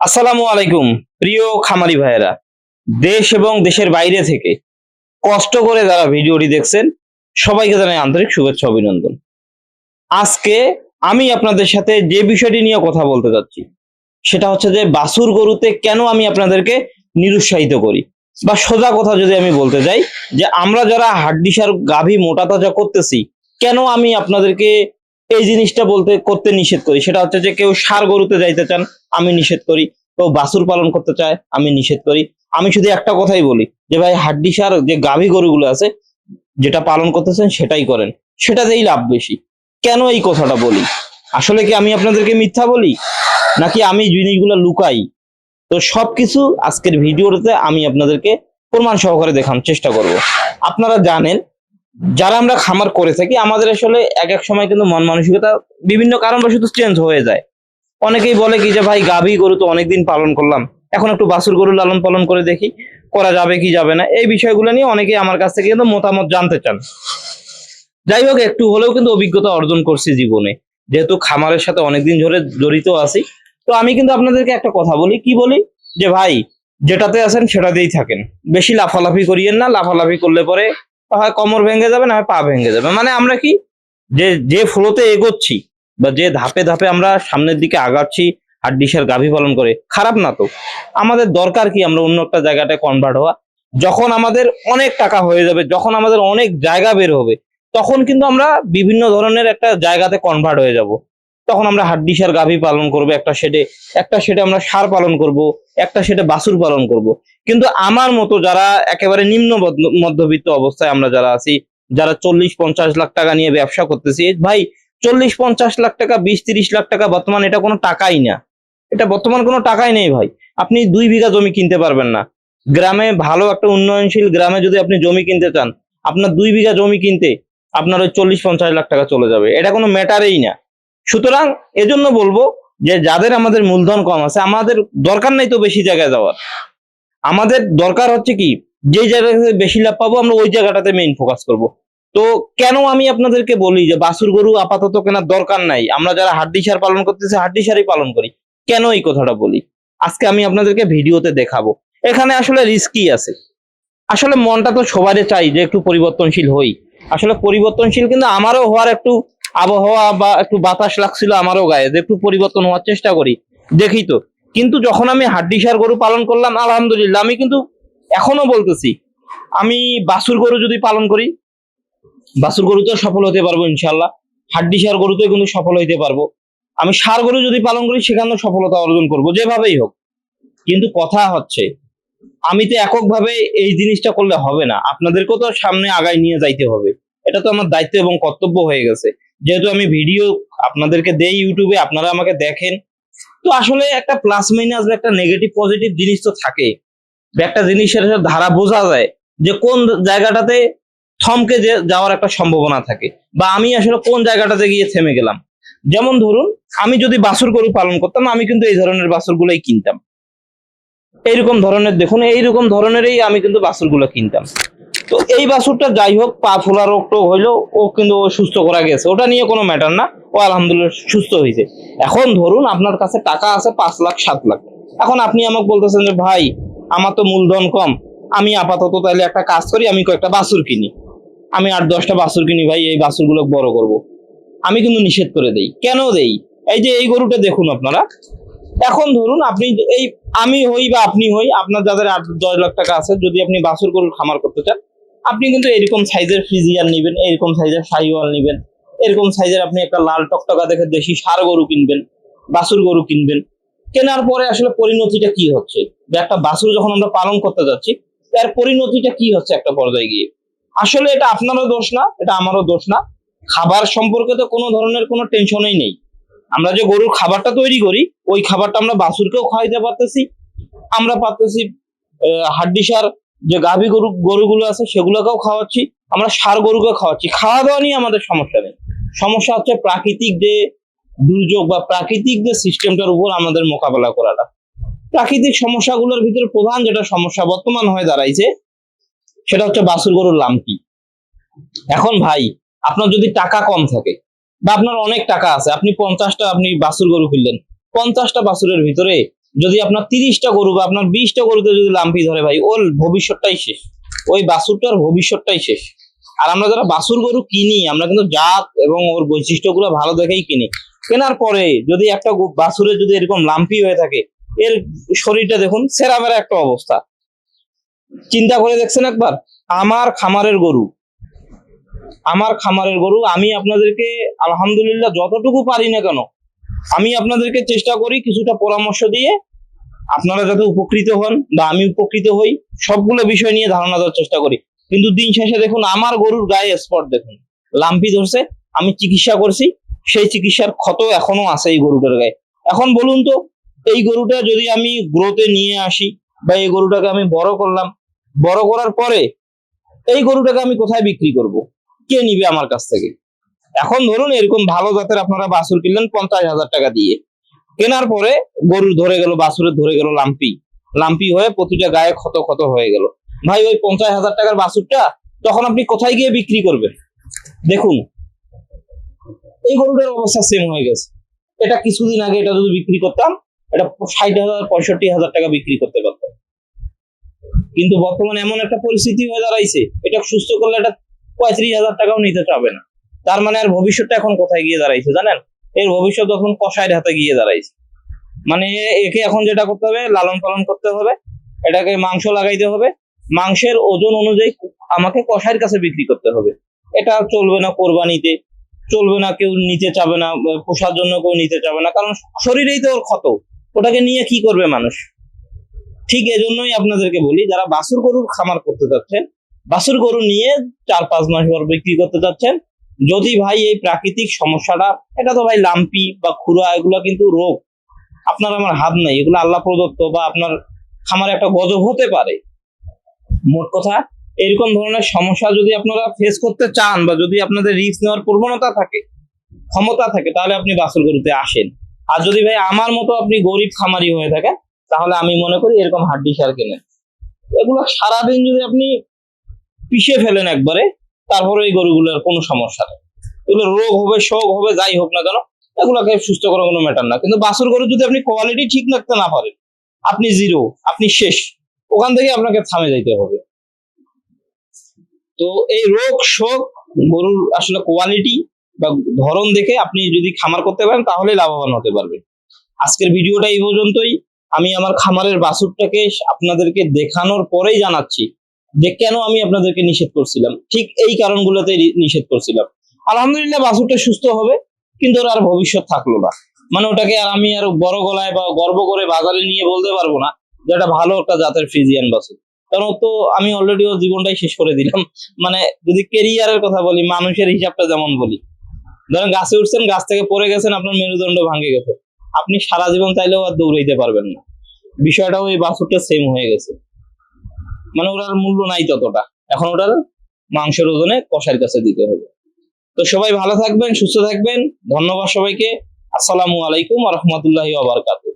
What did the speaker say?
আসসালামু আলাইকুম, প্রিয় খামারি ভাইয়েরা। দেশ এবং দেশের বাইরে থেকে কষ্ট করে যারা ভিডিওটি দেখছেন, সবাইকে জানাই আন্তরিক শুভেচ্ছা অভিনন্দন। আজকে আমি আপনাদের সাথে যে বিষয়টি নিয়ে কথা বলতে যাচ্ছি, সেটা হচ্ছে যে বাসুর গরুতে কেন আমি আপনাদেরকে নিরুৎসাহিত করি? বা সোজা কথা যদি আমি বলতে যাই, যে আমরা যারা হাড্ডিসার গাভী মোটা তাজা করতেছি, কেন আমি আপনাদেরকে এই জিনিসটা বলতে, করতে নিষেধ করি। সেটা হচ্ছে যে কেউ সার গরুতে যাইতে চান, আমি নিষেধ করি। কেউ বাছুর পালন করতে চায়, আমি নিষেধ করি। আমি শুধু একটা কথাই বলি, যে ভাই হাড্ডি সার, যে গাভী গরুগুলো আছে, যেটা পালন করতেছেন সেটাই করেন। সেটাতেই লাভ বেশি। কেন এই কথাটা বলি? আসলে কি আমি আপনাদেরকে মিথ্যা বলি? নাকি আমি জিনিসগুলো লুকাই? তো সবকিছু আজকের ভিডিওতে আমি আপনাদেরকে প্রমাণ সহকারে দেখানোর চেষ্টা করব। আপনারা জানেন যারা আমরা খামার করে থাকি, আমাদের আসলে এক এক সময় কিন্তু মন মানসিকতা বিভিন্ন কারণবশত চেঞ্জ হয়ে যায়। অনেকেই বলে কি যে, ভাই, গাভী গরু তো অনেকদিন পালন করলাম। এখন একটু বাছুর গরু লালন পালন করে দেখি, করা যাবে কি যাবে না? এই বিষয়গুলো নিয়ে অনেকেই আমার কাছ থেকে কিন্তু মতামত জানতে চান। যাই হোক, একটু হলেও কিন্তু অভিজ্ঞতা অর্জন করছি জীবনে। যেহেতু খামারের সাথে অনেকদিন ধরে জড়িত আছি, তো আমি কিন্তু আপনাদেরকে একটা কথা বলি। কি বলি? যে, ভাই, যেটাতে আছেন সেটাতেই থাকেন। বেশি লাফালাফি করিয়েন না। লাফালাফি করলে পরে হয় কোমর ভেঙে যাবে, না হয় পা ভেঙে যাবে। মানে আমরা কি, যে যে ফ্লোতে এগোচ্ছি বা যে ধাপে ধাপে আমরা সামনের দিকে আগাচ্ছি হাড্ডিসের গাভী পালন করে, খারাপ না তো? আমাদের দরকার কি আমরা অন্য একটা জায়গাটায় কনভার্ট হওয়া? যখন আমাদের অনেক টাকা হয়ে যাবে, যখন আমাদের অনেক জায়গা বের হবে, তখন কিন্তু আমরা বিভিন্ন ধরনের একটা জায়গাতে কনভার্ট হয়ে যাব। তখন আমরা হাড্ডিসার গাভী পালন করব, একটা শেডে একটা শেডে আমরা সার পালন করব, একটা শেডে বাছুর পালন করব। কিন্তু আমার মতো যারা একেবারে নিম্ন মধ্য- মধ্যবিত্ত অবস্থায় আমরা যারা আছি, যারা চল্লিশ পঞ্চাশ লাখ টাকা নিয়ে ব্যবসা করতেছি, ভাই চল্লিশ পঞ্চাশ লাখ টাকা, বিশ তিরিশ লাখ টাকা বর্তমান এটা কোনো টাকাই না। এটা বর্তমান কোনো টাকাই নেই ভাই। আপনি দুই বিঘা জমি কিনতে পারবেন না। গ্রামে ভালো একটা উন্নয়নশীল গ্রামে যদি আপনি জমি কিনতে চান, আপনার দুই বিঘা জমি কিনতে আপনার ওই চল্লিশ পঞ্চাশ লাখ টাকা চলে যাবে। এটা কোনো ম্যাটারেই না। সুতরাং এজন্য বলব যে, যাদের আমাদের মূলধন কম আছে, আমাদের দরকার নাই তো বেশি জায়গায় যাওয়ার। আমাদের দরকার হচ্ছে কি যে জায়গাতে বেশি লাভ পাবো, আমরা ওই জায়গাটাতে মেইন ফোকাস করব। তো কেন আমি আপনাদেরকে বলি যে বাছুর গরু আপাতত কেনার দরকার নাই? আমরা যারা হাড্ডি সার পালন করতেছি, হাড্ডি সারই পালন করি। কেন এই কথাটা বলি? আজকে আমি আপনাদেরকে ভিডিওতে দেখাবো। এখানে আসলে রিস্কি আছে? আসলে মনটা তো সবারই চাই যে একটু পরিবর্তনশীল হই। আসলে পরিবর্তনশীল কিন্তু আমারও হওয়ার একটু আবহাওয়া বা একটু বাতাস লাগছিল আমারও গায়ে, যে একটু পরিবর্তন হওয়ার চেষ্টা করি। দেখি তো কিন্তু যখন আমি হাড্ডি সার গরু পালন করলাম, আলহামদুলিল্লাহ, আমি কিন্তু এখনও বলতেছি, আমি বাসুর গরু যদি পালন করি বাসুর গরুতেও সফল হতে পারব ইনশাল্লাহ হাড্ডি সার গরুতেও কিন্তু সফল হইতে পারব। আমি সার গরু যদি পালন করি, সেখানেও সফলতা অর্জন করব, যেভাবেই হোক। কিন্তু কথা হচ্ছে, আমি তো এককভাবে এই জিনিসটা করলে হবে না, আপনাদেরকেও তো সামনে আগায় নিয়ে যাইতে হবে। এটা তো আমার দায়িত্ব এবং কর্তব্য হয়ে গেছে। যেহেতু আমি ভিডিও আপনাদেরকে দেই ইউটিউবে, আপনারা আমাকে দেখেন তো আসলে একটা প্লাস মাইনাস বা একটা নেগেটিভ পজিটিভ জিনিস তো থাকে একটা জিনিসের ধারা বোঝা যায় যে কোন জায়গাটাতে থমকে যাওয়ার একটা সম্ভাবনা থাকে বা আমি আসলে কোন জায়গাটাতে গিয়ে থেমে গেলাম। যেমন ধরুন, আমি যদি বাসুর গরু পালন করতাম, আমি কিন্তু এই ধরনের বাছুর গুলোই কিনতাম। এইরকম ধরনের, দেখুন, এইরকম ধরনেরই আমি কিন্তু বাছুরগুলো কিনতাম। তো এই বাছুরটা যাই হোক, পা ফোলা রোগ হইল ও কিন্তু ও সুস্থ করা গেছে। ওটা নিয়ে কোনো ম্যাটার না। ও আলহামদুলিল্লাহ সুস্থ হয়েছে এখন ধরুন আপনার কাছে টাকা আছে পাঁচ লাখ, সাত লাখ। এখন আপনি আমাকে বলতেছেন যে, ভাই, আমার তো মূলধন কম। আমি আপাতত তাহলে একটা কাজ করি, আমি কয়েকটা বাছুর কিনি। আমি আট, দশটা বাছুর কিনি, ভাই, এই বাছুরগুলো বড় করব। আমি কিন্তু নিষেধ করে দেই। কেন দেই? এই যে এই গরুটা দেখুন আপনারা। এখন ধরুন আপনি এই, আমি হই বা আপনি হই, আপনার যাদের আট, দশ লাখ টাকা আছে, যদি আপনি বাছুর গরুর খামার করতে চান আপনি কিন্তু এরকম সাইজের ফ্রিজিয়ান নেবেন, এরকম সাইজের সাইওয়াল নেবেন, এরকম সাইজের আপনি একটা লাল টকটকা দেখে দেশি সার গরু কিনবেন, বাছুর গরু কিনবেন। কেনার পরে আসলে পরিণতিটা কি হচ্ছে? একটা বাছুর যখন আমরা পালন করতে যাচ্ছি, তার পরিণতিটা কি হচ্ছে একটা পর্যায়ে গিয়ে? আসলে এটা আপনারও দোষ না, এটা আমারও দোষ না। খাবার সম্পর্কে তো কোনো ধরনের কোনো টেনশনই নেই। আমরা যে গরুর খাবারটা তৈরি করি, ওই খাবারটা আমরা বাছুরকেও খাওয়াইতে পারতেছি, আমরা পারতেছি হাড্ডি সার যে গাভী গরু, গরুগুলো আছে সেগুলোকেও খাওয়াচ্ছি। আমরা সার গরুকে খাওয়াচ্ছি। খাওয়া দাওয়া নিয়ে আমাদের সমস্যা নেই। সমস্যা হচ্ছে প্রাকৃতিক যে দুর্যোগ বা প্রাকৃতিক যে সিস্টেমটার উপর আমাদের মোকাবেলা করাটা। প্রাকৃতিক সমস্যাগুলোর ভিতরে প্রধান যেটা সমস্যা বর্তমান হয়ে দাঁড়াইছে, সেটা হচ্ছে বাছুর গরুর লাম্পি এখন ভাই, আপনার যদি টাকা কম থাকে বা আপনার অনেক টাকা আছে, আপনি পঞ্চাশটা আপনি বাছুর গরু কিনলেন, পঞ্চাশটা বাছুরের ভিতরে যদি আপনার তিরিশটা গরু বা আপনার বিশটা গরুতে যদি লাম্পি ধরে ভাই, ওর ভবিষ্যৎটাই শেষ। ওই বাছুরটার ভবিষ্যৎটাই শেষ। আর আমরা যারা বাছুর গরু কিনি, আমরা কিন্তু জাত এবং ওর বৈশিষ্ট্যগুলো ভালো দেখেই কিনি। কেনার পরে যদি একটা বাছুরের যদি এরকম লাম্পি হয়ে থাকে, এর শরীরটা দেখুন সেরা বেরা একটা অবস্থা। চিন্তা করে দেখছেন একবার? আমার খামারের গরু। আমার খামারের গরু, আমি আপনাদেরকে আলহামদুলিল্লাহ যতটুকু পারি না কেন, আমি আপনাদেরকে চেষ্টা করি কিছুটা পরামর্শ দিয়ে আপনারা যাতে উপকৃত হন বা আমি উপকৃত হই, সবগুলো বিষয় নিয়ে ধারণা দেওয়ার চেষ্টা করি। কিন্তু দিন শেষে দেখুন, আমার গরুর গায়ে স্পট দেখুন। লাম্পি ধরছে, আমি চিকিৎসা করছি, সেই চিকিৎসার ক্ষত এখনও আছে এই গরুটার গায়ে। এখন বলুন তো, এই গরুটা যদি আমি গ্রোতে নিয়ে আসি বা এই গরুটাকে আমি বড় করলাম, বড় করার পরে এই গরুটাকে আমি কোথায় বিক্রি করব? কে নিবে আমার কাছ থেকে? এখন ধরুন, এরকম ভালো জাতের আপনারা বাছুর কিনলেন পঞ্চাশ হাজার টাকা দিয়ে। কেনার পরে গরুর ধরে গেল বাছুরের ধরে গেল লাম্পি। লাম্পি হয়ে প্রতিটা গায়ে ক্ষত ক্ষত হয়ে গেল। ভাই, ওই পঞ্চাশ হাজার টাকার বাছুরটা তখন আপনি কোথায় গিয়ে বিক্রি করবেন? দেখুন, এই গরুটার অবস্থা সেম হয়ে গেছে। এটা কিছুদিন আগে এটা যদি বিক্রি করতাম, এটা ষাট হাজার, পঁয়ষট্টি হাজার টাকা বিক্রি করতে পারতাম। কিন্তু বর্তমানে এমন একটা পরিস্থিতি হয়ে দাঁড়াইছে, এটা সুস্থ করলে এটা পঁয়ত্রিশ হাজার টাকাও নিতে চাবে না। তার মানে আর ভবিষ্যৎটা এখন কোথায় গিয়ে দাঁড়াইছে, জানেন? এর ভবিষ্যৎ এখন কষায়ের হাতে গিয়ে দাঁড়াইছে। মানে একে এখন যেটা করতে হবে, লালন পালন করতে হবে, এটাকে মাংস লাগাইতে হবে, মাংসের ওজন অনুযায়ী আমাকে কষাইয়ের কাছে বিক্রি করতে হবে। এটা চলবে না কোরবানিতে, চলবে না কেউ নিতে চাবে না পোষার জন্য কেউ নিতে চাবে না, কারণ শরীরেই তো ওর ক্ষত। ওটাকে নিয়ে কি করবে মানুষ? ঠিক এজন্যই আপনাদেরকে বলি, যারা বাছুর গরুর খামার করতে যাচ্ছেন, বাছুর গরু নিয়ে চার পাঁচ মাস পর বিক্রি করতে যাচ্ছেন যদি ভাই এই প্রাকৃতিক সমস্যাটা, এটা তো ভাই লাম্পি বা খুরা, এগুলো কিন্তু রোগ। আপনার আমার হাত নাই, এগুলো আল্লাহ প্রদত্ত বা আপনার খামারে একটা গজব হতে পারে। মোট কথা, এরকম ধরনের সমস্যা যদি আপনারা ফেস করতে চান বা যদি আপনাদের রিস্ক নেওয়ার প্রবণতা থাকে, ক্ষমতা থাকে, তাহলে আপনি বাছুর গরুতে আসেন। আর যদি ভাই আমার মতো আপনি গরিব খামারি হয়ে থাকেন, তাহলে আমি মনে করি এরকম হাড্ডি সার কেনেন। এগুলো সারাদিন যদি আপনি পিষে ফেলেন একবারে তারপরে এই গরুগুলোর কোনো সমস্যা নেই। এগুলো রোগ হবে, শোক হবে, যাই হোক না কেন, এগুলোকে সুস্থ করার কোনো ম্যাটার না। কিন্তু বাছুর গরু যদি আপনি কোয়ালিটি ঠিক রাখতে না পারেন, আপনি জিরো আপনি শেষ, ওখান থেকে আপনাকে থামে যাইতে হবে। তো এই রোগ, শোক, গরুর আসলে কোয়ালিটি বা ধরন দেখে আপনি যদি খামার করতে পারেন তাহলে লাভবান হতে পারবেন আজকের ভিডিওটা এই পর্যন্তই। আমি আমার খামারের বাছুরটাকে আপনাদেরকে দেখানোর পরেই জানাচ্ছি যে কেন আমি আপনাদেরকে নিষেধ করছিলাম? ঠিক এই কারণগুলোতে নিষেধ করছিলাম। আলহামদুলিল্লাহ, বাছুরটা সুস্থ হবে, কিন্তু ওর আর ভবিষ্যৎ থাকল না। মানে ওটাকে আর আমি আর বড় গলায় বা গর্ব করে বাজারে নিয়ে বলতে পারব না যে এটা ভালো একটা জাতের ফ্রিজিয়ান বাছুর। কারণ তো আমি অলরেডি ওর জীবনটাই শেষ করে দিলাম। মানে যদি কেরিয়ারের কথা বলি, মানুষের হিসাবটা যেমন বলি। ধরেন গাছে উঠছেন, গাছ থেকে পড়ে গেছেন, আপনার মেরুদণ্ড ভাঙে গেছে। আপনি সারা জীবন চাইলেও আর দৌড়াইতে পারবেন না। বিষয়টাও এই বাছুরটা সেম হয়ে গেছে। মানে ওটার মূল্য নাই ততটা। এখন ওটার মাংসের ওজনে কষার কাছে দিতে হবে। তো সবাই ভালো থাকবেন, সুস্থ থাকবেন। ধন্যবাদ সবাইকে। আসসালামু আলাইকুম রহমতুল্লাহ আবরকাতুহ